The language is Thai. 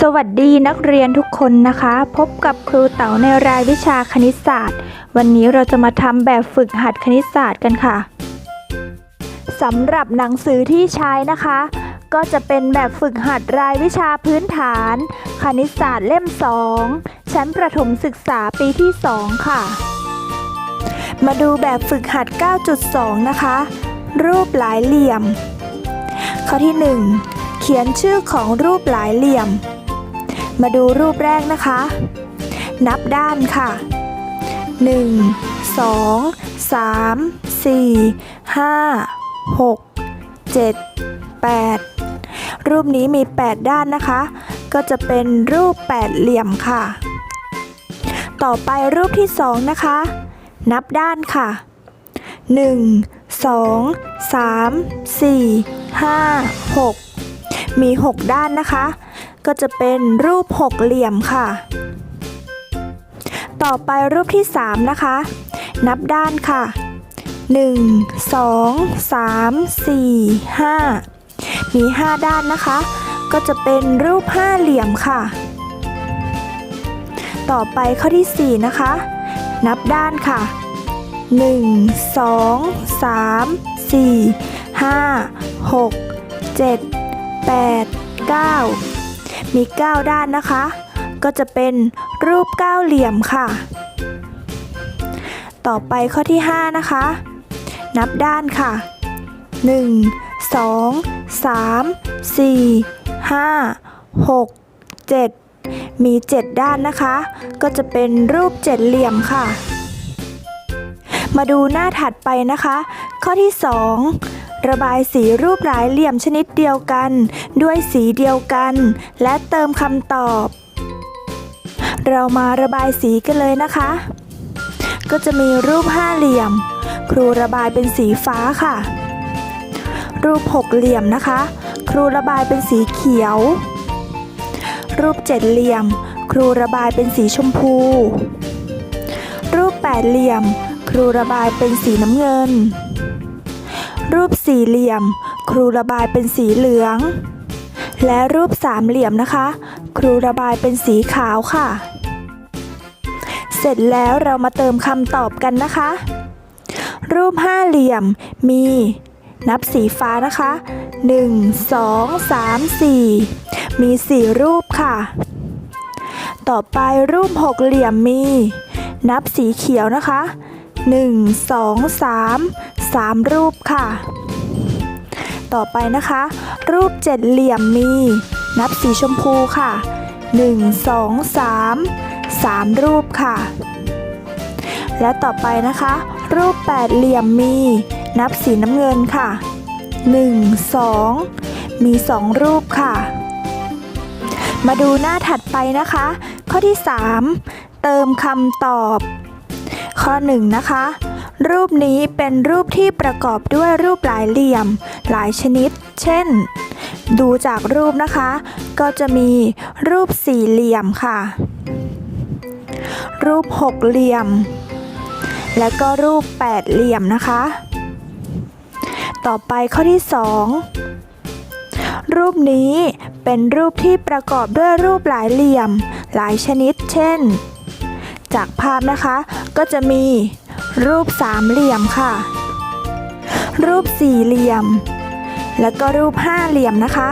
สวัสดีนักเรียนทุกคนนะคะ พบกับครูเต๋าในรายวิชาคณิตศาสตร์ วันนี้เราจะมาทำแบบฝึกหัดคณิตศาสตร์กันค่ะสำหรับหนังสือที่ใช้นะคะ ก็จะเป็นแบบฝึกหัดรายวิชาพื้นฐาน คณิตศาสตร์เล่ม 2 ชั้นประถมศึกษาปีที่ 2 ค่ะ มาดูแบบฝึกหัด 9.2 นะคะ รูปหลายเหลี่ยม ข้อที่ 1 ขียนชื่อของรูปหลายเหลี่ยม มาดูรูปแรกนะคะ นับด้านค่ะ 1 2 3 4 5 6 7 8 รูปนี้มี 8 ด้านนะคะ ก็จะเป็นรูปแปดเหลี่ยมค่ะ ต่อไปรูปที่ 2 นะคะ นับด้านค่ะ 1 2 3 4 5 6 มี 6 ด้านนะคะ ก็จะเป็นรูปหกเหลี่ยมค่ะ ต่อไปรูปที่ 3 นะคะ นับด้านค่ะ 1 2 3 4 5 มี 5 ด้านนะคะ ก็จะเป็นรูปห้าเหลี่ยมค่ะ ต่อไปข้อที่ 4 นะคะ นับด้านค่ะ 1 2 3 4 5 6 7 8 9 มี 9 ด้านนะคะ ก็จะเป็นรูปเก้าเหลี่ยมค่ะ ต่อไปข้อที่ 5 นะคะ นับด้านค่ะ 1 2 3 4 5 6 7 มี 7 ด้านนะคะ ก็จะเป็นรูปเจ็ดเหลี่ยมค่ะ มาดูหน้าถัดไปนะคะ ข้อที่ 2 ระบายสีรูปหลายเหลี่ยมชนิดเดียวกัน ด้วยสีเดียวกัน และเติมคำตอบ เรามาระบายสีกันเลยนะคะ ก็จะมีรูปห้าเหลี่ยม ครูระบายเป็นสีฟ้าค่ะ รูปหกเหลี่ยมนะคะ ครูระบายเป็นสีเขียว รูปเจ็ดเหลี่ยม ครูระบายเป็นสีชมพู รูปแปดเหลี่ยม ครูระบายเป็นสีน้ำเงิน รูปสี่เหลี่ยม ครูระบายเป็นสีเหลือง และรูปสามเหลี่ยมนะคะ ครูระบายเป็นสีขาวค่ะ เสร็จแล้วเรามาเติมคำตอบกันนะคะ รูปห้าเหลี่ยมมีนับสีฟ้านะคะ 1 2 3 4 มี 4 รูปค่ะ ต่อไปรูปหกเหลี่ยมมี นับสีเขียวนะคะ 1 2 3 3 รูปค่ะ ต่อไปนะคะ รูปเจ็ดเหลี่ยมมี นับสีชมพูค่ะ 1 2 3 3 รูปค่ะ และต่อไปนะคะ รูปแปดเหลี่ยมมี นับสีน้ำเงินค่ะ 1 2 มี 2 รูปค่ะ มาดูหน้าถัดไปนะคะ ข้อที่ 3 เติมคำตอบ ข้อ1นะคะ รูปนี้เป็นรูปที่ประกอบด้วยรูปหลายเหลี่ยม หลายชนิด เช่น ดูจากรูปนะคะ ก็จะมีรูปสี่เหลี่ยมค่ะ รูปหกเหลี่ยม และก็รูปแปดเหลี่ยมนะคะ ต่อไปข้อที่ 2 รูปนี้เป็นรูปที่ประกอบด้วยรูปหลายเหลี่ยม หลายชนิด เช่น จากภาพนะคะ ก็จะมีรูปสามเหลี่ยมค่ะ รูปสี่เหลี่ยม แล้วก็รูปห้าเหลี่ยมนะคะ